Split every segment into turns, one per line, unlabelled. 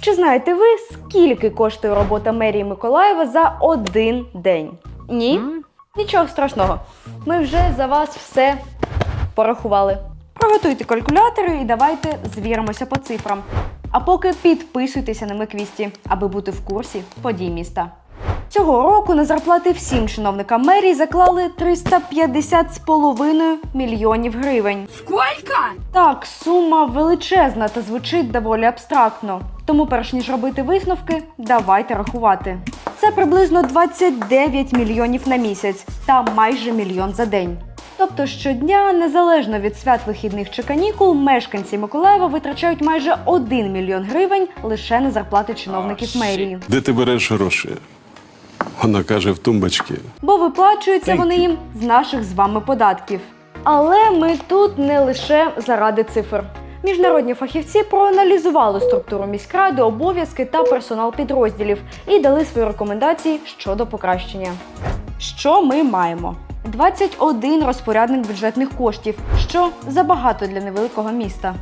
Чи знаєте ви, скільки коштує робота мерії Миколаєва за один день? Ні? Нічого страшного. Ми вже за вас все порахували. Приготуйте калькулятори і давайте звіримося по цифрам. А поки підписуйтеся на Миквісті, аби бути в курсі подій міста. Цього року на зарплати всім чиновникам мерії заклали 350,5 мільйонів гривень.
Сколько?
Так, сума величезна та звучить доволі абстрактно. Тому, перш ніж робити висновки, давайте рахувати. Це приблизно 29 мільйонів на місяць та майже мільйон за день. Тобто щодня, незалежно від свят вихідних чи канікул, мешканці Миколаєва витрачають майже 1 мільйон гривень лише на зарплати чиновників мерії.
Де ти береш гроші? Вона каже в тумбочці.
бо виплачуються вони їм з наших з вами податків. Але ми тут не лише заради цифр. Міжнародні фахівці проаналізували структуру міськради, обов'язки та персонал підрозділів і дали свої рекомендації щодо покращення. Що ми маємо? 21 розпорядник бюджетних коштів, що забагато для невеликого міста.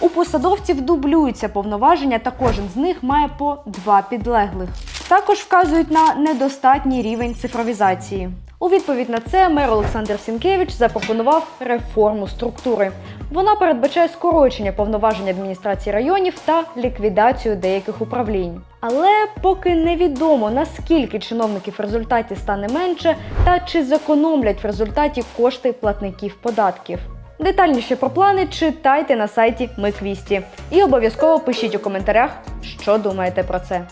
У посадовців дублюються повноваження, та кожен з них має по два підлеглих. Також вказують на недостатній рівень цифровізації. У відповідь на це мер Олександр Сінкевич запропонував реформу структури. Вона передбачає скорочення повноважень адміністрації районів та ліквідацію деяких управлінь. Але поки невідомо наскільки чиновників в результаті стане менше та чи зекономлять в результаті кошти платників податків. Детальніше про плани читайте на сайті Миквісті і обов'язково пишіть у коментарях, що думаєте про це.